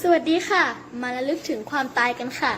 สวัสดีค่ะ มาระลึกถึงความตายกันค่ะ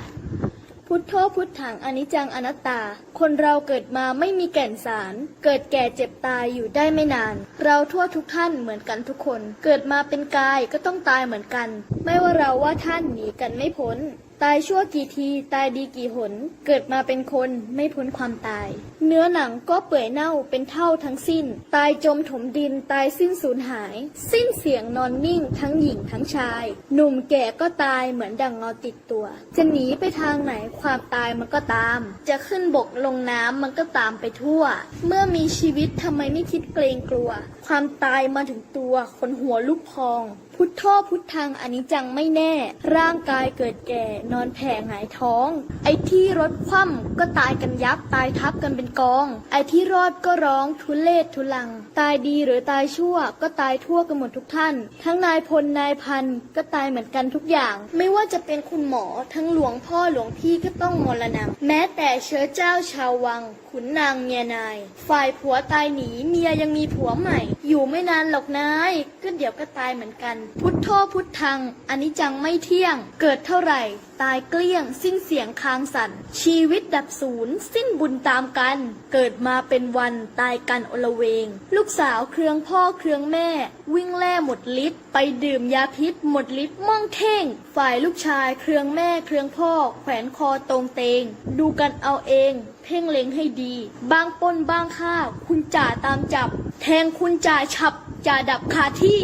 พุทโธพุทธังอนิจจังอนัตตา คนเราเกิดมาไม่มีแก่นสาร เกิดแก่เจ็บตายอยู่ได้ไม่นาน เราทั่วทุกท่านเหมือนกันทุกคน เกิดมาเป็นกายก็ต้องตายเหมือนกัน ไม่ว่าเราว่าท่านหนีกันไม่พ้น ตายชั่วกี่ทีตายดีกี่หน เกิดมาเป็นคนไม่พ้นความตาย เนื้อหนังก็เปื่อยเน่าเป็นเท่าทั้งสิ้น ตายจมถมดินตายสิ้นสูญหาย สิ้นเสียงนอนนิ่งทั้งหญิงทั้งชาย หนุ่มแก่ก็ตายเหมือนดังเงาติดตัว จะหนีไปทางไหนความตายมันก็ตาม จะขึ้นบกลงน้ำมันก็ตามไปทั่ว เมื่อมีชีวิตทำไมไม่คิดเกรงกลัว ความตายมาถึงตัวคนหัวลุกพอง พุทโธพุทธังอนิจจังไม่แน่ ร่างกายเกิดแก่นอนแผ่หงายท้อง ไอ้ที่รถคว่ำก็ตายกันยับตายทับกันเป็นกอง ไอ้ที่รอดก็ร้องทุเลศทุลัง ตายดีหรือตายชั่ว ก็ตายทั่วกันหมดทุกท่าน ทั้งนายพลนายพันก็ตายเหมือนกันทุกอย่าง ไม่ว่าจะเป็นคุณหมอทั้งหลวงพ่อหลวงพี่ก็ต้องมรณะแม้แต่เชื้อเจ้าชาววัง ขุนนางเมียนาย ฝ่ายผัวตายหนีเมียยังมีผัวใหม่ อยู่ไม่นานหรอกนายก็เดี๋ยวก็ตายเหมือนกัน พุทโธพุทธังอันนี้จังไม่เที่ยง เกิดเท่าไหร่ตายเกลี้ยง สิ้นเสียงคางสั่น ชีวิตดับศูนย์ สิ้นบุญตามกัน เกิดมาเป็นวันตายกันอลเวง ลูกสาวเครืองพ่อเครืองแม่ วิ่งแล่หมดฤทธิ์ไปดื่มยาพิษหมดฤทธิ์ม่องเท่ง ฝ่ายลูกชายเครืองแม่เครืองพ่อ แขวนคอตรงเตง ดูกันเอาเอง เพ่งเล็งให้ดี บางปนบางฆ่าคุณจ่าตามจับ แทงคุณจ่าฉับจ่าดับคาที่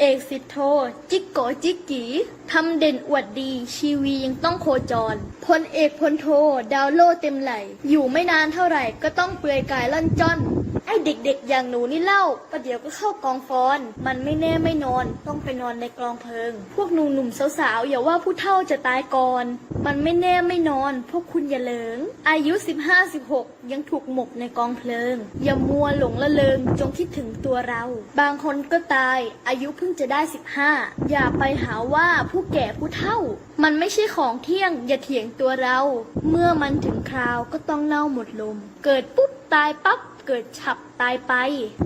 เอกสิบโท จิกโกจิกกีทำเด่นอวดดี ชีวียังต้องโคจร พลเอกพลโท ดาวโลเต็มไหล อยู่ไม่นานเท่าไหร่ก็ต้องเปลือยกายล่อนจ้อน ไอเด็กๆ อย่างหนูนี่เล่า ประเดี๋ยวก็เข้ากองฟอน มันไม่แน่ไม่นอน ต้องไปนอนในกลองเพลิง พวกหนุ่มๆสาวๆ อย่าว่าผู้เฒ่าจะตายก่อน มันไม่แน่ไม่นอน พวกคุณอย่าเหลิง อายุ 15-16 ยังถูกหมกในกองเพลิง อย่ามัวหลงละเริงจงคิดถึงตัวเรา บางคนก็ตาย อายุเพิ่งจะได้ 15 อย่าไปหาว่าผู้แก่ผู้เฒ่า มันไม่ใช่ของเที่ยง อย่าเถียงตัวเรา เมื่อมันถึงคราวก็ต้องเน่าหมดลม เกิดปุ๊บตายปั๊บ เกิดฉับตายไป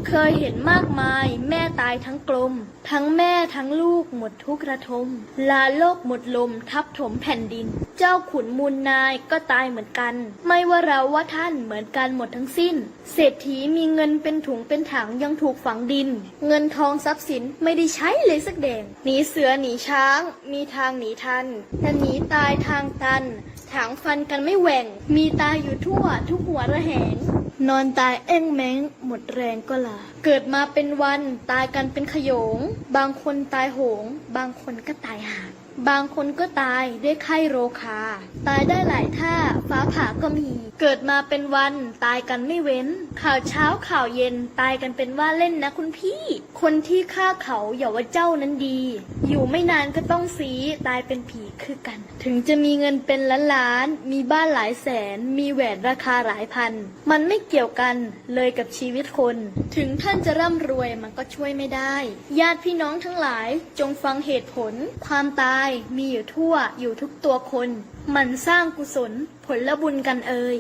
เคยเห็นมากมาย แม่ตายทั้งกลม ทั้งแม่ทั้งลูกหมดทุกระทม ลาโลกหมดลมทับถมแผ่นดิน เจ้าขุนมูลนายก็ตายเหมือนกัน ไม่ว่าเราว่าท่านเหมือนกันหมดทั้งสิ้น เศรษฐีมีเงินเป็นถุงเป็นถังยังถูกฝังดิน เงินทองทรัพย์สินไม่ได้ใช้เลยสักแดงหนีเสือหนีช้าง มีทางหนีทันแต่หนีตายทางตัน ถางฟันกันไม่แหว่ง มีตาอยู่ทั่วทุกหัวระแหง นอนตายเอ้งแมงหมดแรงก็ลา เกิดมาเป็นวันตายกันเป็นขโยง บางคนตายโหง บางคนก็ตายหาดบางคนก็ตายด้วยไข้โรคา ตายได้หลายท่า ฟ้าผ่าก็มี เกิดมาเป็นวันตายกันไม่เว้น ข่าวเช้าข่าวเย็นตายกันเป็นว่าเล่นนะคุณพี่ คนที่ฆ่าเขาอย่าว่าเจ้านั้นดี อยู่ไม่นานก็ต้องสีตายเป็นผีคือกัน ถึงจะมีเงินเป็นล้านล้านๆมีบ้านหลายแสน มีแหวนราคาหลายพัน มันไม่เกี่ยวกันเลยกับชีวิตคน ถึงท่านจะร่ำรวยมันก็ช่วยไม่ได้ ญาติพี่น้องทั้งหลายจงฟังเหตุผล ความตายายมีอยู่ทั่วอยู่ทุกตัวคน มันสร้างกุศลผลบุญกันเอ่ย